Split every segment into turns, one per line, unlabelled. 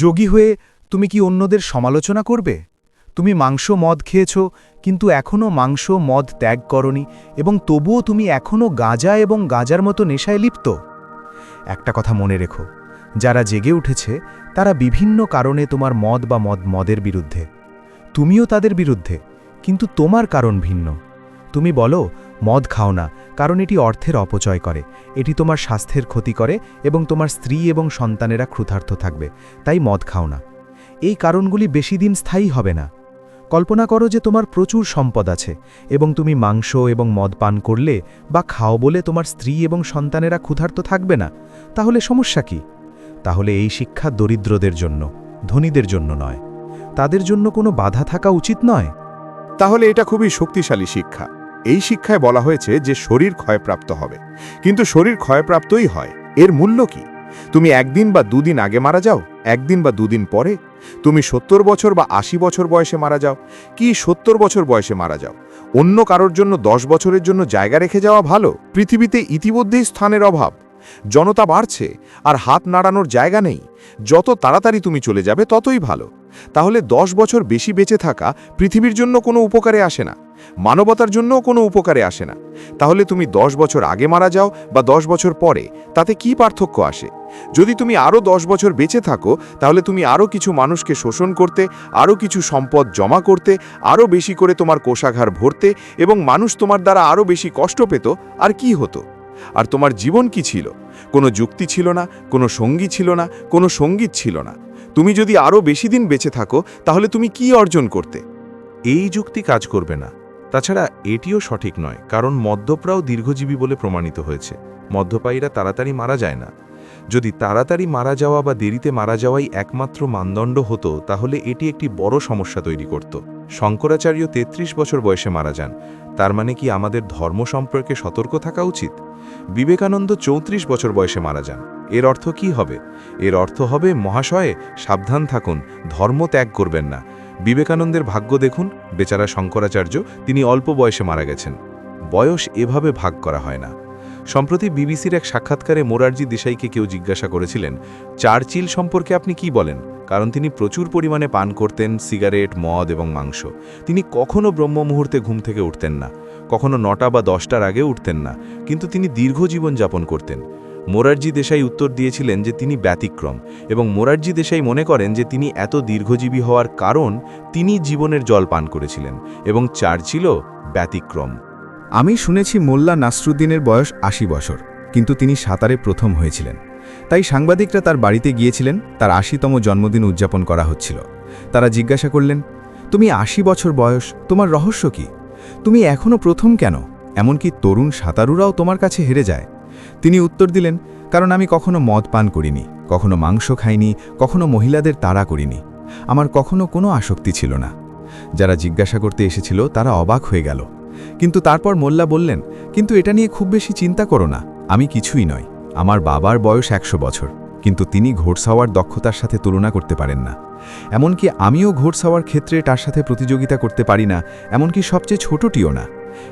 যোগী হয়ে তুমি কি অন্যদের সমালোচনা করবে? তুমি মাংস মদ খেয়েছ, কিন্তু এখনও মাংস মদ ত্যাগ করনি এবং তবুও তুমি এখনও গাঁজা এবং গাঁজার মতো নেশায় লিপ্ত। একটা কথা মনে রেখো, যারা জেগে উঠেছে, তারা বিভিন্ন কারণে তোমার মদ বা মদ মদের বিরুদ্ধে। তুমিও তাদের বিরুদ্ধে, কিন্তু তোমার কারণ ভিন্ন। তুমি বলো মদ খাও না, কারণ এটি অর্থের অপচয় করে। এটি তোমার স্বাস্থ্যের ক্ষতি করে এবং তোমার স্ত্রী এবং সন্তানেরা ক্ষুধার্থ থাকবে, তাই মদ খাও না। এই কারণগুলি বেশি দিন স্থায়ী হবে না। কল্পনা করো যে তোমার প্রচুর সম্পদ আছে এবং তুমি মাংস এবং মদ পান করলে বা খাও বলে তোমার স্ত্রী এবং সন্তানেরা ক্ষুধার্ত থাকবে না, তাহলে সমস্যা কি? তাহলে এই শিক্ষা দরিদ্রদের জন্য, ধনীদের জন্য নয়। তাদের জন্য কোনো বাধা থাকা উচিত নয়?
তাহলে এটা খুবই শক্তিশালী শিক্ষা। এই শিক্ষায় বলা হয়েছে যে শরীর ক্ষয়প্রাপ্ত হবে। কিন্তু শরীর ক্ষয়প্রাপ্তই হয়। এর মূল্য কি? তুমি একদিন বা দুদিন আগে মারা যাও, একদিন বা দুদিন পরে? তুমি সত্তর বছর বা আশি বছর বয়সে মারা যাও, কি সত্তর বছর বয়সে মারা যাও? অন্য কারোর জন্য দশ বছরের জন্য জায়গা রেখে যাওয়া ভালো? পৃথিবীতে ইতিমধ্যেই স্থানের অভাব। জনতা বাড়ছে আর হাত নাড়ানোর জায়গা নেই। যত তাড়াতাড়ি তুমি চলে যাবে, ততই ভালো। তাহলে দশ বছর বেশি বেঁচে থাকা পৃথিবীর জন্য কোনো উপকারে আসে না। মানবতার জন্যও কোনো উপকারে আসে না। তাহলে তুমি দশ বছর আগে মারা যাও বা দশ বছর পরে, তাতে কি পার্থক্য আসে? যদি তুমি আরও দশ বছর বেঁচে থাকো, তাহলে তুমি আরও কিছু মানুষকে শোষণ করতে, আরও কিছু সম্পদ জমা করতে, আরও বেশি করে তোমার কোষাঘার ভরতে এবং মানুষ তোমার দ্বারা আরও বেশি কষ্ট পেত, আর কি হতো? আর তোমার জীবন কি ছিল? কোনো যুক্তি ছিল না, কোনো সঙ্গী ছিল না, কোনো সংগীত ছিল না। তুমি যদি আরও বেশি দিন বেঁচে থাকো, তাহলে তুমি কি অর্জন করতে?
এই যুক্তি কাজ করবে না। তাছাড়া এটিও সঠিক নয়, কারণ মদ্যপরাও দীর্ঘজীবী বলে প্রমাণিত হয়েছে। মদ্যপায়ীরা তাড়াতাড়ি মারা যায় না। যদি তাড়াতাড়ি মারা যাওয়া বা দেরিতে মারা যাওয়াই একমাত্র মানদণ্ড হতো, তাহলে এটি একটি বড় সমস্যা তৈরি করত। শঙ্করাচার্য ৩৩ বছর বয়সে মারা যান। তার মানে কি আমাদের ধর্ম সম্পর্কে সতর্ক থাকা উচিত? বিবেকানন্দ চৌত্রিশ বছর বয়সে মারা যান। এর অর্থ কি হবে? এর অর্থ হবে, মহাশয়ে, সাবধান থাকুন, ধর্ম ত্যাগ করবেন না। বিবেকানন্দের ভাগ্য দেখুন, বেচারা শঙ্করাচার্য, তিনি অল্প বয়সে মারা গেছেন। বয়স এভাবে ভাগ করা হয় না। সম্প্রতি বিবিসির এক সাক্ষাৎকারে মোরারজি দেশাইকে কেউ জিজ্ঞাসা করেছিলেন চার্চিল সম্পর্কে আপনি কি বলেন? কারণ তিনি প্রচুর পরিমাণে পান করতেন, সিগারেট, মদ এবং মাংস। তিনি কখনো ব্রহ্ম মুহূর্তে ঘুম থেকে উঠতেন না, কখনো নটা বা দশটার আগে উঠতেন না, কিন্তু তিনি দীর্ঘ জীবন যাপন করতেন। মোরারজি দেশাই উত্তর দিয়েছিলেন যে তিনি ব্যতিক্রম এবং মোরারজি দেশাই মনে করেন যে তিনি এত দীর্ঘজীবী হওয়ার কারণ তিনি জীবনের জল পান করেছিলেন এবং চার্চিলও ব্যতিক্রম।
আমি শুনেছি মোল্লা নাসরুদ্দিনের বয়স আশি বছর, কিন্তু তিনি সাঁতারে প্রথম হয়েছিলেন। তাই সাংবাদিকরা তার বাড়িতে গিয়েছিলেন, তার আশিতম জন্মদিন উদযাপন করা হচ্ছিল। তারা জিজ্ঞাসা করলেন, তুমি আশি বছর বয়স, তোমার রহস্য কি? তুমি এখনও প্রথম কেন? এমনকি তরুণ সাঁতারুরাও তোমার কাছে হেরে যায়। তিনি উত্তর দিলেন, কারণ আমি কখনো মদ পান করিনি, কখনো মাংস খাইনি, কখনো মহিলাদের তাড়া করিনি। আমার কখনো কোনো আসক্তি ছিল না। যারা জিজ্ঞাসা করতে এসেছিল, তারা অবাক হয়ে গেল। কিন্তু তারপর মোল্লা বললেন, কিন্তু এটা নিয়ে খুব বেশি চিন্তা করো না, আমি কিছুই নয় আমার বাবার বয়স একশো বছর, কিন্তু তিনি ঘোড়সাওয়ার দক্ষতার সাথে তুলনা করতে পারেন না। এমনকি আমিও ঘোড়সাওয়ার ক্ষেত্রে তার সাথে প্রতিযোগিতা করতে পারি না, এমনকি সবচেয়ে ছোটটিও না।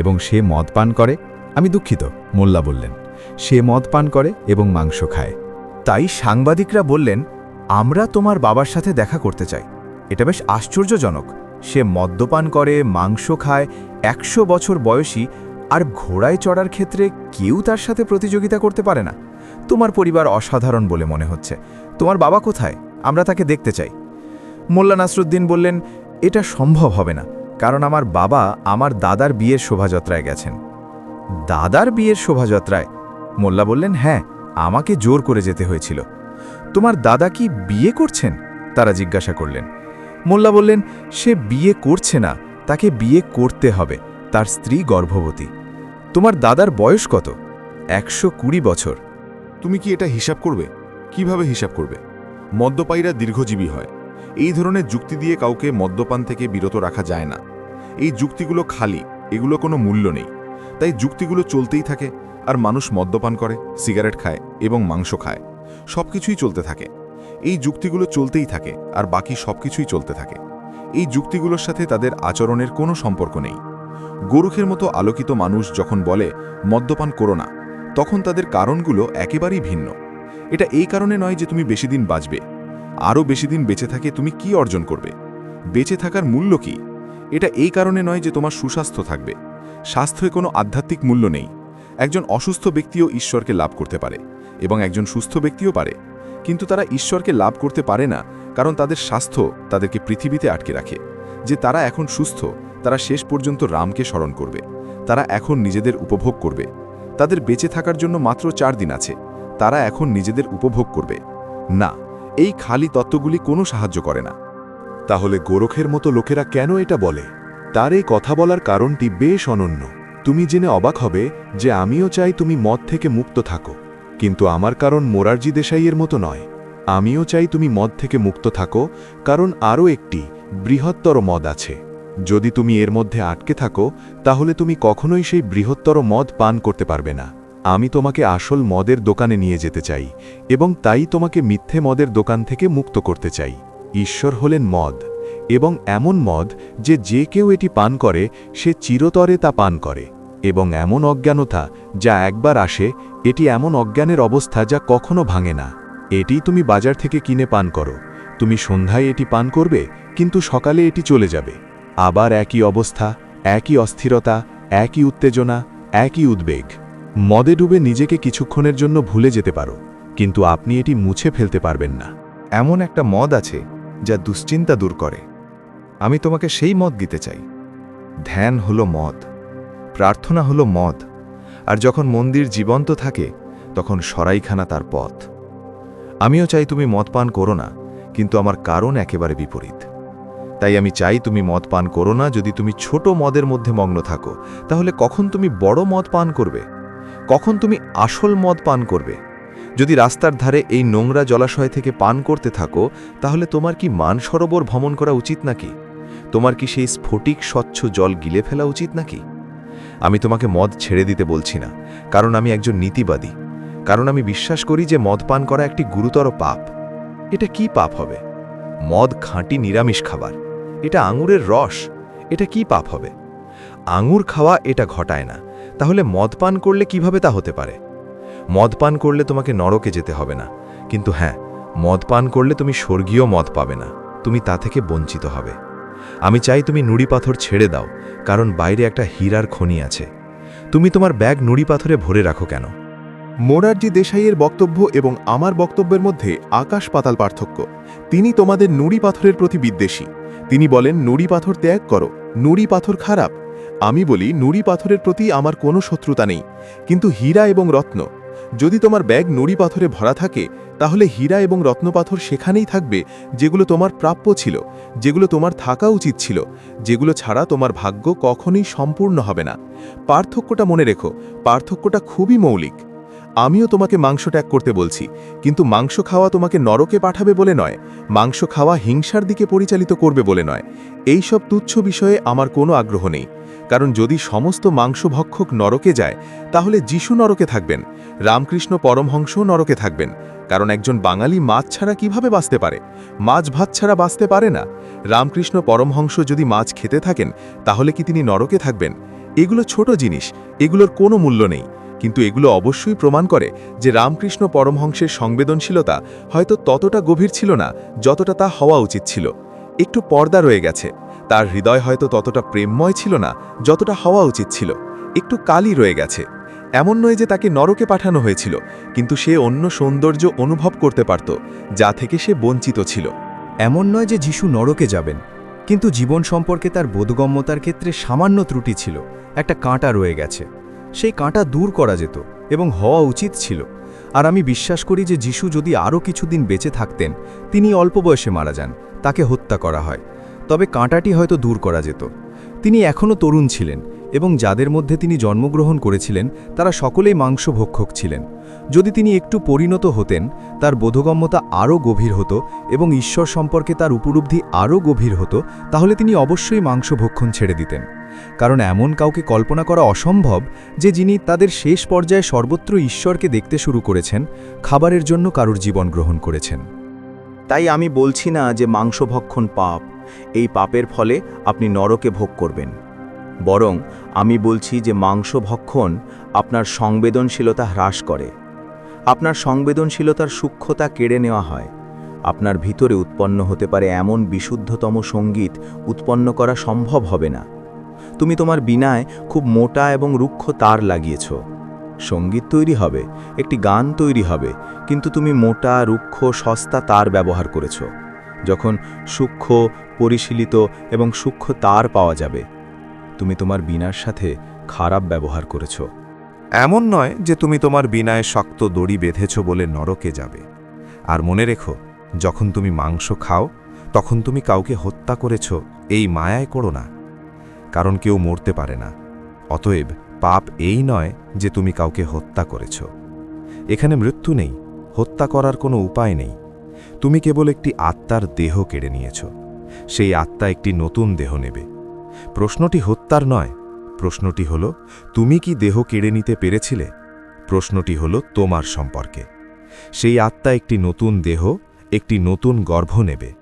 এবং সে মদ পান করে, আমি দুঃখিত, মোল্লা বললেন, সে মদ পান করে এবং মাংস খায়।
তাই সাংবাদিকরা বললেন, আমরা তোমার বাবার সাথে দেখা করতে চাই, এটা বেশ আশ্চর্যজনক সে মদ্যপান করে, মাংস খায়, একশো বছর বয়সী আর ঘোড়ায় চড়ার ক্ষেত্রে কেউ তার সাথে প্রতিযোগিতা করতে পারে না। তোমার পরিবার অসাধারণ বলে মনে হচ্ছে। তোমার বাবা কোথায়? আমরা তাকে দেখতে চাই। মোল্লা নাসরুদ্দিন বললেন, এটা সম্ভব হবে না, কারণ আমার বাবা আমার দাদার বিয়ের শোভাযাত্রায় গেছেন। দাদার বিয়ের শোভাযাত্রায়? মোল্লা বললেন হ্যাঁ আমাকে জোর করে যেতে হয়েছিল। তোমার দাদা কি বিয়ে করছেন? তারা জিজ্ঞাসা করলেন। মোল্লা বললেন, সে বিয়ে করছে না, তাকে বিয়ে করতে হবে, তার স্ত্রী গর্ভবতী। তোমার দাদার বয়স কত? একশো কুড়ি বছর।
তুমি কি এটা হিসাব করবে? কীভাবে হিসাব করবে? মদ্যপায়ীরা দীর্ঘজীবী হয়। এই ধরনের যুক্তি দিয়ে কাউকে মদ্যপান থেকে বিরত রাখা যায় না। এই যুক্তিগুলো খালি, এগুলো কোনো মূল্য নেই। তাই যুক্তিগুলো চলতেই থাকে, আর মানুষ মদ্যপান করে, সিগারেট খায় এবং মাংস খায়। সব কিছুই চলতে থাকে। এই যুক্তিগুলো চলতেই থাকে আর বাকি সব কিছুই চলতে থাকে। এই যুক্তিগুলোর সাথে তাদের আচরণের কোনো সম্পর্ক নেই। গোরুখের মতো আলোকিত মানুষ যখন বলে, মদ্যপান করো না, তখন তাদের কারণগুলো একেবারেই ভিন্ন। এটা এই কারণে নয় যে তুমি বেশি দিন বাঁচবে। আরও বেশি দিন বেঁচে থাকে তুমি কি অর্জন করবে? বেঁচে থাকার মূল্য কি? এটা এই কারণে নয় যে তোমার সুস্বাস্থ্য থাকবে। স্বাস্থ্যে কোনো আধ্যাত্মিক মূল্য নেই। একজন অসুস্থ ব্যক্তিও ঈশ্বরকে লাভ করতে পারে এবং একজন সুস্থ ব্যক্তিও পারে। কিন্তু তারা ঈশ্বরকে লাভ করতে পারে না, কারণ তাদের স্বাস্থ্য তাদেরকে পৃথিবীতে আটকে রাখে। যে তারা এখন সুস্থ, তারা শেষ পর্যন্ত রামকে স্মরণ করবে। তারা এখন নিজেদের উপভোগ করবে। তাদের বেঁচে থাকার জন্য মাত্র চার দিন আছে। তারা এখন নিজেদের উপভোগ করবে। না, এই খালি তত্ত্বগুলি কোনো সাহায্য করে না।
তাহলে গোরখের মতো লোকেরা কেন এটা বলে? তার এই কথা বলার কারণটি বেশ অনন্য। তুমি জেনে অবাক হবে যে আমিও চাই তুমি মদ থেকে মুক্ত থাকো। কিন্তু আমার কারণ মোরারজি দেশাইয়ের মতো নয়। আমিও চাই তুমি মদ থেকে মুক্ত থাকো, কারণ আরও একটি বৃহত্তর মদ আছে। যদি তুমি এর মধ্যে আটকে থাকো, তাহলে তুমি কখনোই সেই বৃহত্তর মদ পান করতে পারবে না। আমি তোমাকে আসল মদের দোকানে নিয়ে যেতে চাই, এবং তাই তোমাকে মিথ্যে মদের দোকান থেকে মুক্ত করতে চাই। ঈশ্বর হলেন মদ, এবং এমন মদ যে যে কেউ এটি পান করে, সে চিরতরে তা পান করে। এবং এমন অজ্ঞানতা যা একবার আসে, এটি এমন অজ্ঞানের অবস্থা যা কখনো ভাঙে না। এটি তুমি বাজার থেকে কিনে পান করো। তুমি সন্ধ্যায় এটি পান করবে, কিন্তু সকালে এটি চলে যাবে। আবার একই অবস্থা, একই অস্থিরতা, একই উত্তেজনা, একই উদ্বেগ। মদে ডুবে নিজেকে কিছুক্ষণের জন্য ভুলে যেতে পারো, কিন্তু আপনি এটি মুছে ফেলতে পারবেন না।
এমন একটা মদ আছে, যা দুশ্চিন্তা দূর করে। আমি তোমাকে সেই মদ দিতে চাই। ধ্যান হলো মদ। প্রার্থনা হলো মদ, আর যখন মন্দির জীবন্ত থাকে, তখন সরাইখানা তার পথ। আমিও চাই তুমি মদ পান করো না, কিন্তু আমার কারণ একেবারে বিপরীত। তাই আমি চাই তুমি মদ পান করো না, যদি তুমি ছোট মদের মধ্যে মগ্ন থাকো, তাহলে কখন তুমি বড় মদ পান করবে? কখন তুমি আসল মদ পান করবে? যদি রাস্তার ধারে এই নোংরা জলাশয় থেকে পান করতে থাকো, তাহলে তোমার কি মান সরোবর ভ্রমণ করা উচিত নাকি? তোমার কি সেই স্ফটিক স্বচ্ছ জল গিলে ফেলা উচিত নাকি? আমি তোমাকে মদ ছেড়ে দিতে বলছি না, কারণ আমি একজন নীতিবাদী। কারণ আমি বিশ্বাস করি যে মদ পান করা একটি গুরুতর পাপ। এটা কি পাপ হবে? মদ খাঁটি নিরামিষ খাবার। এটা আঙুরের রস। এটা কি পাপ হবে? আঙুর খাওয়া এটা ঘটায় না। তাহলে মদ পান করলে কীভাবে তা হতে পারে? মদ পান করলে তোমাকে নরকে যেতে হবে না। কিন্তু হ্যাঁ মদ পান করলে তুমি স্বর্গীয় মদ পাবে না। তুমি তা থেকে বঞ্চিত হবে। আমি চাই তুমি নুড়ি পাথর ছেড়ে দাও, কারণ বাইরে একটা হীরার খনি আছে। তুমি তোমার ব্যাগ নুড়ি পাথরে ভরে রাখো কেন?
মোরারজি দেশাইয়ের বক্তব্য এবং আমার বক্তব্যের মধ্যে আকাশ পাতাল পার্থক্য। তিনি তোমাদের নুড়ি পাথরের প্রতি বিদ্বেষী। তিনি বলেন, নুড়ি পাথর ত্যাগ করো। নুড়ি পাথর খারাপ। আমি বলি, নুড়ি পাথরের প্রতি আমার কোনো শত্রুতা নেই। কিন্তু হীরা এবং রত্ন, যদি তোমার ব্যাগ নুড়ি পাথরে ভরা থাকে তাহলে হীরা এবং রত্নপাথর সেখানেই থাকবে, যেগুলো তোমার প্রাপ্য ছিল, যেগুলো তোমার থাকা উচিত ছিল, যেগুলো ছাড়া তোমার ভাগ্য কখনোই সম্পূর্ণ হবে না। পার্থক্যটা মনে রেখো, পার্থক্যটা খুবই মৌলিক। আমিও তোমাকে মাংস ত্যাগ করতে বলছি, কিন্তু মাংস খাওয়া তোমাকে নরকে পাঠাবে বলে নয়, মাংস খাওয়া হিংসার দিকে পরিচালিত করবে বলে নয়। এই সব তুচ্ছ বিষয়ে আমার কোনো আগ্রহ নেই। কারণ যদি সমস্ত মাংসভক্ষক নরকে যায়, তাহলে যিশু নরকে থাকবেন, রামকৃষ্ণ পরমহংস নরকে থাকবেন। কারণ একজন বাঙালি মাছ ছাড়া কীভাবে বাঁচতে পারে? মাছ ভাত ছাড়া বাঁচতে পারে না। রামকৃষ্ণ পরমহংস যদি মাছ খেতে থাকেন, তাহলে কি তিনি নরকে থাকবেন? এগুলো ছোট জিনিস, এগুলোর কোনো মূল্য নেই। কিন্তু এগুলো অবশ্যই প্রমাণ করে যে রামকৃষ্ণ পরমহংসের সংবেদনশীলতা হয়তো ততটা গভীর ছিল না, যতটা তা হওয়া উচিত ছিল। একটু পর্দা রয়ে গেছে। তার হৃদয় হয়তো ততটা প্রেমময় ছিল না, যতটা হওয়া উচিত ছিল। একটু কালি রয়ে গেছে। এমন নয় যে তাকে নরকে পাঠানো হয়েছিল, কিন্তু সে অন্য সৌন্দর্য অনুভব করতে পারত, যা থেকে সে বঞ্চিত ছিল।
এমন নয় যে যিশু নরকে যাবেন, কিন্তু জীবন সম্পর্কে তার বোধগম্যতার ক্ষেত্রে সামান্য ত্রুটি ছিল, একটা কাঁটা রয়ে গেছে। সেই কাঁটা দূর করা যেত এবং হওয়া উচিত ছিল। আর আমি বিশ্বাস করি যে যিশু যদি আরও কিছুদিন বেঁচে থাকতেন, তিনি অল্প বয়সে মারা যান, তাকে হত্যা করা হয়। তবে কাঁটাটি হয়তো দূর করা যেত। তিনি এখনও তরুণ ছিলেন এবং যাদের মধ্যে তিনি জন্মগ্রহণ করেছিলেন, তারা সকলেই মাংস ভক্ষক ছিলেন। যদি তিনি একটু পরিণত হতেন, তার বোধগম্যতা আরও গভীর হতো এবং ঈশ্বর সম্পর্কে তার উপলব্ধি আরও গভীর হতো, তাহলে তিনি অবশ্যই মাংস ভক্ষণ ছেড়ে দিতেন। কারণ এমন কাউকে কল্পনা করা অসম্ভব যে যিনি তাদের শেষ পর্যায়ে সর্বত্র ঈশ্বরকে দেখতে শুরু করেছেন, খাবারের জন্য কারুর জীবন গ্রহণ করেছেন।
তাই আমি বলছি না যে মাংসভক্ষণ পাপ। এই পাপের ফলে আপনি নরকে ভোগ করবেন। বরং আমি বলছি যে মাংস ভক্ষণ আপনার সংবেদনশীলতা হ্রাস করে। আপনার সংবেদনশীলতার সূক্ষ্মতা কেড়ে নেওয়া হয়। আপনার ভিতরে উৎপন্ন হতে পারে এমন বিশুদ্ধতম সংগীত উৎপন্ন করা সম্ভব হবে না। তুমি তোমার বিনায় খুব মোটা এবং রুক্ষ তার লাগিয়েছ। সংগীত তৈরি হবে, একটি গান তৈরি হবে, কিন্তু তুমি মোটা, রুক্ষ, সস্তা তার ব্যবহার করেছ। যখন সূক্ষ্ম, পরিশীলিত এবং সূক্ষ্ম তার পাওয়া যাবে, তুমি তোমার বিনার সাথে খারাপ ব্যবহার করেছ।
এমন নয় যে তুমি তোমার বিনায় শক্ত দড়ি বেঁধেছ বলে নরকে যাবে। আর মনে রেখো, যখন তুমি মাংস খাও, তখন তুমি কাউকে হত্যা করেছ, এই মায়ায় করো না। কারণ কেউ মরতে পারে না। অতএব পাপ এই নয় যে তুমি কাউকে হত্যা করেছ। এখানে মৃত্যু নেই, হত্যা করার কোনো উপায় নেই। তুমি কেবল একটি আত্মার দেহ কেড়ে নিয়েছ। সেই আত্মা একটি নতুন দেহ নেবে। প্রশ্নটি হত্যার নয়। প্রশ্নটি হল, তুমি কি দেহ কেড়ে নিতে পেরেছিলে? প্রশ্নটি হল, তোমার সম্পর্কে। সেই আত্মা একটি নতুন দেহ, একটি নতুন গর্ভ নেবে।